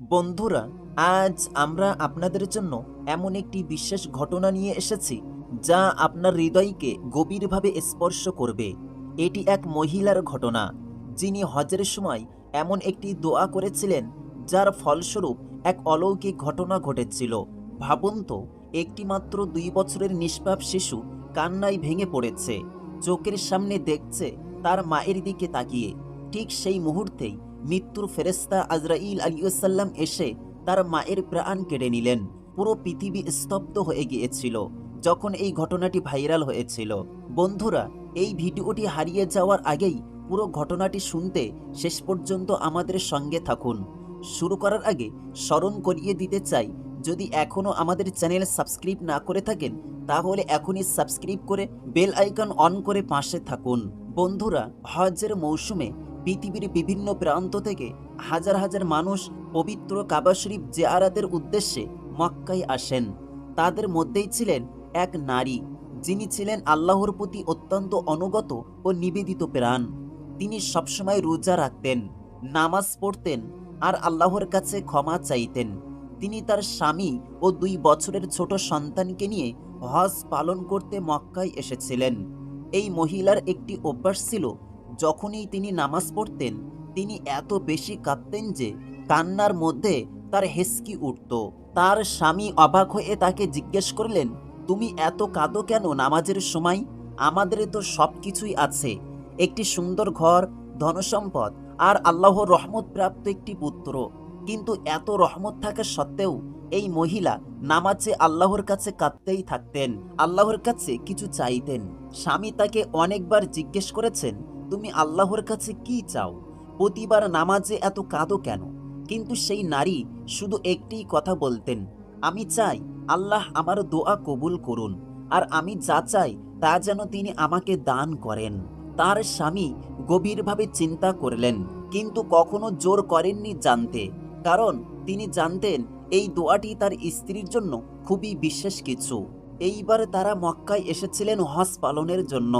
বন্ধুরা, আজ আমরা আপনাদের জন্য এমন একটি বিশেষ ঘটনা নিয়ে এসেছি, যা আপনার হৃদয়কে গভীরভাবে স্পর্শ করবে। এটি এক মহিলার ঘটনা, যিনি হজের সময় এমন একটি দোয়া করেছিলেন, যার ফলস্বরূপ এক অলৌকিক ঘটনা ঘটেছিল। ভাবুন তো, একটি মাত্র দুই বছরের নিষ্পাপ শিশু কান্নায় ভেঙে পড়েছে, চোখের সামনে দেখছে তার মায়ের দিকে তাকিয়ে। ঠিক সেই মুহূর্তেই মৃত্যুর ফেরেস্তা আজরাইল আলিউসাল্লাম এসে তার মায়ের প্রাণ কেড়ে নিলেন। পুরো পৃথিবী স্তব্ধ হয়ে গিয়েছিল। যখন এই ঘটনাটি ভাইরাল হয়েছিল, বন্ধুরা, এই ভিডিওটি হারিয়ে যাওয়ার আগেই পুরো ঘটনাটি শুনতে শেষ পর্যন্ত আমাদের সঙ্গে থাকুন। শুরু করার আগে স্মরণ করিয়ে দিতে চাই, যদি এখনও আমাদের চ্যানেল সাবস্ক্রাইব না করে থাকেন, তাহলে এখনই সাবস্ক্রাইব করে বেল আইকন অন করে পাশে থাকুন। বন্ধুরা, হজের মৌসুমে পৃথিবীর বিভিন্ন প্রান্ত থেকে হাজার হাজার মানুষ পবিত্র কাবা শরীফ জিয়ারাতের উদ্দেশ্যে মক্কায় আসেন। তাদের মধ্যেই ছিলেন এক নারী, যিনি ছিলেন আল্লাহর প্রতি অত্যন্ত অনুগত ও নিবেদিত প্রাণ। তিনি সবসময় রোজা রাখতেন, নামাজ পড়তেন আর আল্লাহর কাছে ক্ষমা চাইতেন। তিনি তার স্বামী ও দুই বছরের ছোট সন্তানকে নিয়ে হজ পালন করতে মক্কায় এসেছিলেন। এই মহিলার একটি অভ্যাস ছিল যখনই তিনি নামাজ পড়তেন, তিনি এত বেশি কাঁদতেন যে কান্নার মধ্যে তার হেসকি উঠত। তার স্বামী অবাক হয়ে তাকে জিজ্ঞেস করলেন, তুমি এত কাঁদো কেন নামাজের সময়? আমাদের তো সব কিছুই আছে। একটি সুন্দর ঘর, ধনসম্পদ আর আল্লাহর রহমত প্রাপ্ত একটি পুত্র। কিন্তু এত রহমত থাকা সত্ত্বেও এই মহিলা নামাজে আল্লাহর কাছে কাঁদতেই থাকতেন, আল্লাহর কাছে কিছু চাইতেন। স্বামী তাকে অনেকবার জিজ্ঞেস করেছেন তুমি আল্লাহর কাছে কি চাও? প্রতিবার নামাজে এত কাঁদো কেন? কিন্তু সেই নারী শুধু একটিই কথা বলতেন, আমি চাই আল্লাহ আমার দোয়া কবুল করুন, আর আমি যা চাই তা যেন তিনি আমাকে দান করেন। তার স্বামী গভীরভাবে চিন্তা করলেন, কিন্তু কখনো জোর করেননি জানতে, কারণ তিনি জানতেন এই দোয়াটি তার স্ত্রীর জন্য খুবই বিশেষ কিছু। এইবার তারা মক্কায় এসেছিলেন হজ পালনের জন্য।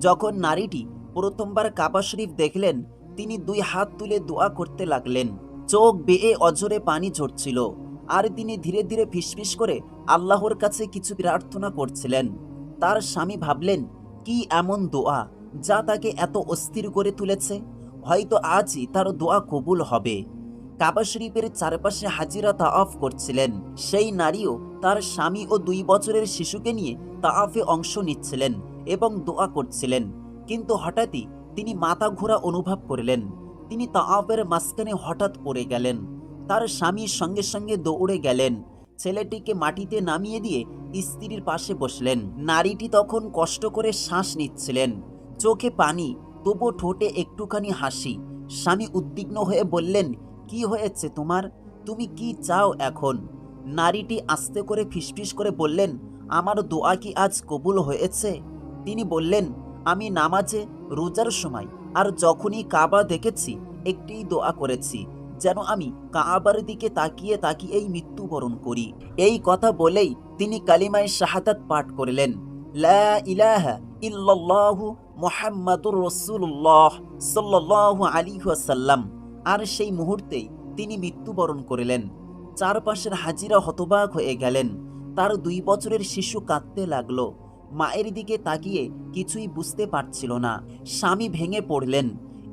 যখন নারীটি প্রথমবার কাবা শরীফ দেখলেন, তিনি দুই হাত তুলে দোয়া করতে লাগলেন। চোখ বেয়ে অজরে পানি ঝরছিল, আর তিনি ধীরে ধীরে ফিসফিস করে আল্লাহর কাছে কিছু প্রার্থনা করছিলেন। তার স্বামী ভাবলেন, কি এমন দোয়া যা তাকে এত অস্থির করে তুলেছে? হয়তো আজই তার দোয়া কবুল হবে। কাবা শরীফের চারপাশে হাজিরা তাআফ করছিলেন। সেই নারীও তার স্বামী ও দুই বছরের শিশুকে নিয়ে তাআফে অংশ নিচ্ছিলেন এবং দোয়া করছিলেন। কিন্তু হঠাৎই তিনি মাথা ঘোরা অনুভব করলেন। তিনি তাআফের মাঝখানে হঠাৎ পড়ে গেলেন। তার স্বামীর সঙ্গে সঙ্গে দৌড়ে গেলেন। ছেলেটিকে মাটিতে নামিয়ে দিয়ে স্ত্রীর পাশে বসলেন। নারীটি তখন কষ্ট করে শ্বাস নিচ্ছিলেন। চোখে পানি, তবু ঠোঁটে একটুখানি হাসি। স্বামী উদ্বিগ্ন হয়ে বললেন, কি হয়েছে তোমার? তুমি কি চাও এখন? নারীটি আস্তে করে ফিসফিস করে বললেন, আমার দোয়া কি আজ কবুল হয়েছে? তিনি বললেন আমি নামাজে রোজার সময় আর যখনই কাবা দেখেছি, একটি দোয়া করেছি, যেন আমি কাবার দিকে তাকিয়ে তাকিয়েই মৃত্যুবরণ করি। এই কথা বলেই তিনি কালিমায় শাহাদাত পাঠ করলেন। লা ইলাহা ওয়াসাল্লাম। আর সেই মুহূর্তেই তিনি মৃত্যুবরণ করলেন। চারপাশের হাজিরা হতবাক হয়ে গেলেন। তার দুই বছরের শিশু কাঁদতে লাগল। মায়ের দিকে তাকিয়ে কিছুই বুঝতে পারছিল না। স্বামী ভেঙে পড়লেন।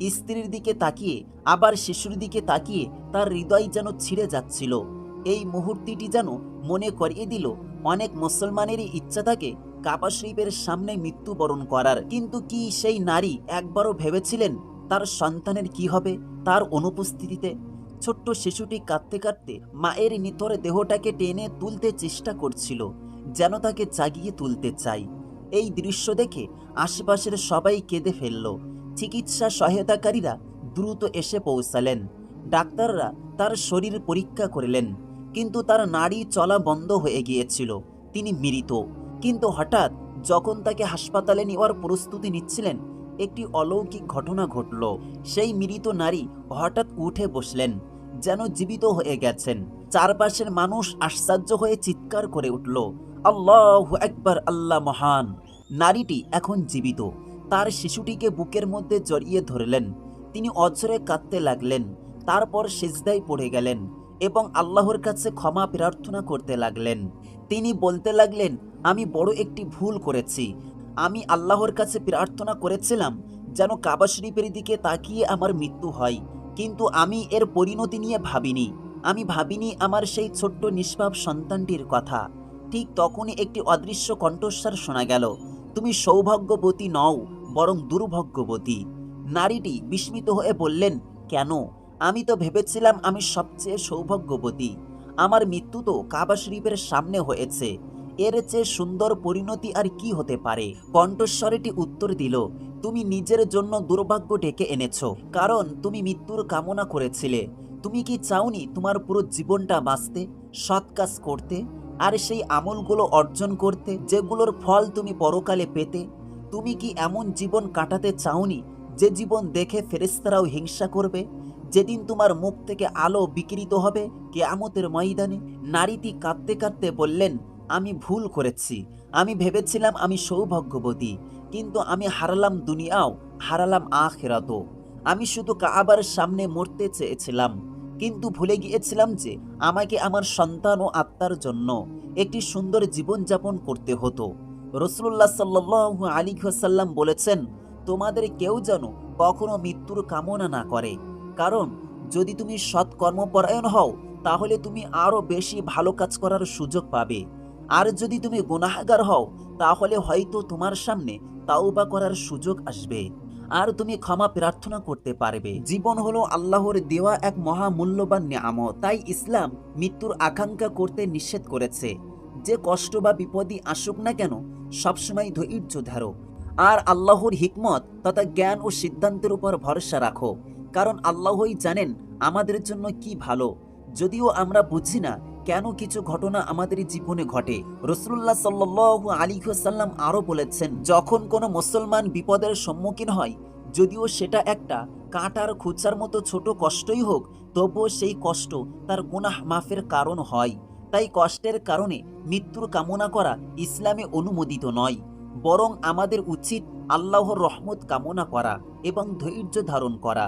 স্ত্রীর দিকে তাকিয়ে, আবার শিশুর দিকে তাকিয়ে তার হৃদয় যেন ছিঁড়ে যাচ্ছিল। এই মুহূর্তটি যেন মনে করিয়ে দিল, অনেক মুসলমানেরই ইচ্ছা থাকে কাবা শরীফের সামনে মৃত্যুবরণ করার। কিন্তু কি সেই নারী একবারও ভেবেছিলেন তার সন্তানের কি হবে, তার অনুপস্থিতিতে? ছোট্ট শিশুটি কাঁদতে কাঁদতে মায়ের নিতর দেহটাকে টেনে তুলতে চেষ্টা করছিল। যেন তাকে জাগিয়ে তুলতে চাই। এই দৃশ্য দেখে আশেপাশের সবাই কেঁদে ফেলল। চিকিৎসা সহায়তাকারীরা দ্রুত এসে পৌঁছালেন। ডাক্তাররা তার শরীর পরীক্ষা করলেন, কিন্তু তার নাড়ি চলা বন্ধ হয়ে গিয়েছিল। তিনি মৃত। কিন্তু হঠাৎ যখন তাকে হাসপাতালে নেওয়ার প্রস্তুতি নিচ্ছিলেন, একটি অলৌকিক ঘটনা ঘটল। সেই মৃত নারী হঠাৎ উঠে বসলেন। যেন জীবিত হয়ে গেছেন। চারপাশের মানুষ আশ্চর্য হয়ে চিৎকার করে উঠল, আল্লাহ একবার আল্লাহ মহান। নারীটি এখন জীবিত। তার শিশুটিকে বুকের মধ্যে জড়িয়ে ধরলেন। তিনি অঝরে কাঁদতে লাগলেন। তারপর সেজদায় পড়ে গেলেন এবং আল্লাহর কাছে ক্ষমা প্রার্থনা করতে লাগলেন। তিনি বলতে লাগলেন, আমি বড় একটি ভুল করেছি। আমি আল্লাহর কাছে প্রার্থনা করেছিলাম যেন কাবা শরীফের দিকে তাকিয়ে আমার মৃত্যু হয়। কিন্তু আমি এর পরিণতি নিয়ে ভাবিনি। আমি ভাবিনি আমার সেই ছোট্ট নিষ্পাপ সন্তানটির কথা। ঠিক তখনই একটি অদৃশ্য কণ্ঠস্বর শোনা গেল। তুমি সৌভাগ্যবতী নও, বরং দুর্ভাগ্যবতী। নারীটি বিস্মিত হয়ে বললেন, কেন? আমি তো ভেবেছিলাম আমি সবচেয়ে সৌভাগ্যবতী। আমার মৃত্যু তো কাবা শরীফের সামনে হয়েছে। এর চেয়ে সুন্দর পরিণতি আর কি হতে পারে? কণ্ঠস্বরটি উত্তর দিল তুমি নিজের জন্য দুর্ভাগ্য ডেকে এনেছো। কারণ তুমি মৃত্যুর কামনা করেছিলে। তুমি কি চাওনি তোমার পুরো জীবনটা বাঁচতে, সৎ কাজ করতে, আর সেই আমলগুলো অর্জন করতে, যেগুলোর ফল তুমি পরকালে পেতে? তুমি কি এমন জীবন কাটাতে চাওনি যে জীবন দেখে ফেরেস্তারাও হিংসা করবে? যেদিন তোমার মুখ থেকে আলো বিকৃত হবে কে কেয়ামতের ময়দানে, নারীটি কাঁদতে কাঁদতে বললেন, আমি ভুল করেছি। আমি ভেবেছিলাম আমি সৌভাগ্যবতী। কিন্তু আমি হারালাম দুনিয়াও, হারালাম আখেরাতও। আমি শুধু কাবার সামনে মরতে চেয়েছিলাম, কিন্তু ভুলে গিয়েছিলাম যে আমাকে আমার সন্তান ও আত্মার জন্য একটি সুন্দর জীবনযাপন করতে হতো। রসুল্লাহ সাল্লু আলী সাল্লাম বলেছেন, তোমাদের কেউ যেন কখনো মৃত্যুর কামনা না করে। কারণ যদি তুমি সৎ কর্মপরায়ণ হও, তাহলে তুমি আরও বেশি ভালো কাজ করার সুযোগ পাবে। আর যদি তুমি গুনাহগার হও, তাহলে হয়তো তোমার সামনে তাওবা করার সুযোগ আসবে। আর তুমি ক্ষমা প্রার্থনা করতে পারবে। জীবন হলো আল্লাহর দেওয়া এক মহামূল্যবান নিয়ামত। তাই ইসলাম মৃত্যুর আকাঙ্ক্ষা করতে নিষেধ করেছে। যে কষ্ট বা বিপদই আসুক না কেন, সবসময় ধৈর্য ধারো। আর আল্লাহর হিকমত তথা জ্ঞান ও সিদ্ধান্তের উপর ভরসা রাখো। কারণ আল্লাহই জানেন আমাদের জন্য কি ভালো। যদিও আমরা বুঝি না কেন কিছু ঘটনা আমাদের জীবনে ঘটে? রসুল্লাহ সাল্লু আলী সাল্লাম আরও বলেছেন, যখন কোনো মুসলমান বিপদের সম্মুখীন হয়, যদিও সেটা একটা কাঁটার খুচার মতো ছোট কষ্টই হোক, তবুও সেই কষ্ট তার গুনাহ মাফের কারণ হয়। তাই কষ্টের কারণে মৃত্যুর কামনা করা ইসলামে অনুমোদিত নয়, বরং আমাদের উচিত আল্লাহর রহমত কামনা করা এবং ধৈর্য ধারণ করা।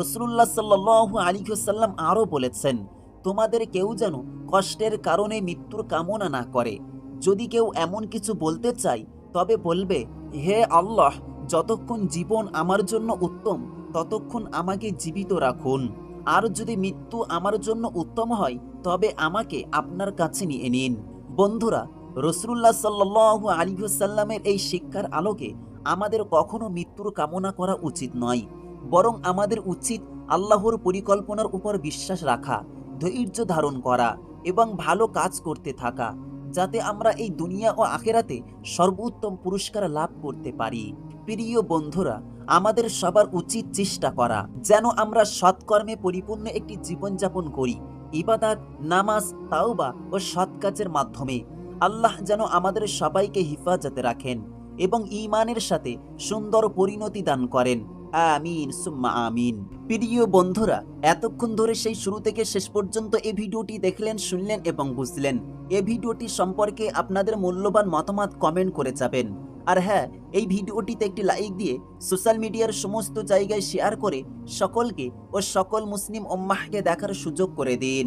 রসুল্লাহ সাল্লু আলী সাল্লাম আরও বলেছেন তোমাদের কেউ যেন কষ্টের কারণে মৃত্যুর কামনা না করে। যদি কেউ এমন কিছু বলতে চায়, তবে বলবে, হে আল্লাহ, যতক্ষণ জীবন আমার জন্য উত্তম, ততক্ষণ আমাকে জীবিত রাখুন। আর যদি মৃত্যু আমার জন্য উত্তম হয়, তবে আমাকে আপনার কাছে নিয়ে নিন। বন্ধুরা, রসুল্লাহ সাল্লু আলিহাসাল্লামের এই শিক্ষার আলোকে আমাদের কখনো মৃত্যুর কামনা করা উচিত নয়। বরং আমাদের উচিত আল্লাহর পরিকল্পনার উপর বিশ্বাস রাখা। ধৈর্য ধারণ করা এবং ভালো কাজ করতে থাকা, যাতে আমরা এই দুনিয়া ও আখেরাতে সর্বোত্তম পুরস্কার লাভ করতে পারি। প্রিয় বন্ধুরা, আমাদের সবার উচিত চেষ্টা করা, যেন আমরা সৎকর্মে পরিপূর্ণ একটি জীবনযাপন করি, ইবাদাত, নামাজ, তাওবা ও সৎ কাজের মাধ্যমে। আল্লাহ যেন আমাদের সবাইকে হিফাজতে রাখেন এবং ইমানের সাথে সুন্দর পরিণতি দান করেন। আমিন, সুম্মা আমিন। প্রিয় বন্ধুরা, এতক্ষণ ধরে সেই শুরু থেকে শেষ পর্যন্ত এই ভিডিওটি দেখলেন, শুনলেন এবং বুঝলেন। এই ভিডিওটি সম্পর্কে আপনাদের মূল্যবান মতামত কমেন্ট করে যাবেন। আর হ্যাঁ এই ভিডিওটিতে একটি লাইক দিয়ে সোশ্যাল মিডিয়ার সমস্ত জায়গায় শেয়ার করে সকলকে ও সকল মুসলিম ওম্মাহকে দেখার সুযোগ করে দিন।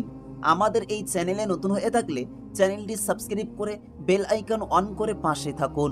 আমাদের এই চ্যানেলে নতুন হয়ে থাকলে চ্যানেলটি সাবস্ক্রাইব করে বেল আইকন অন করে পাশে থাকুন।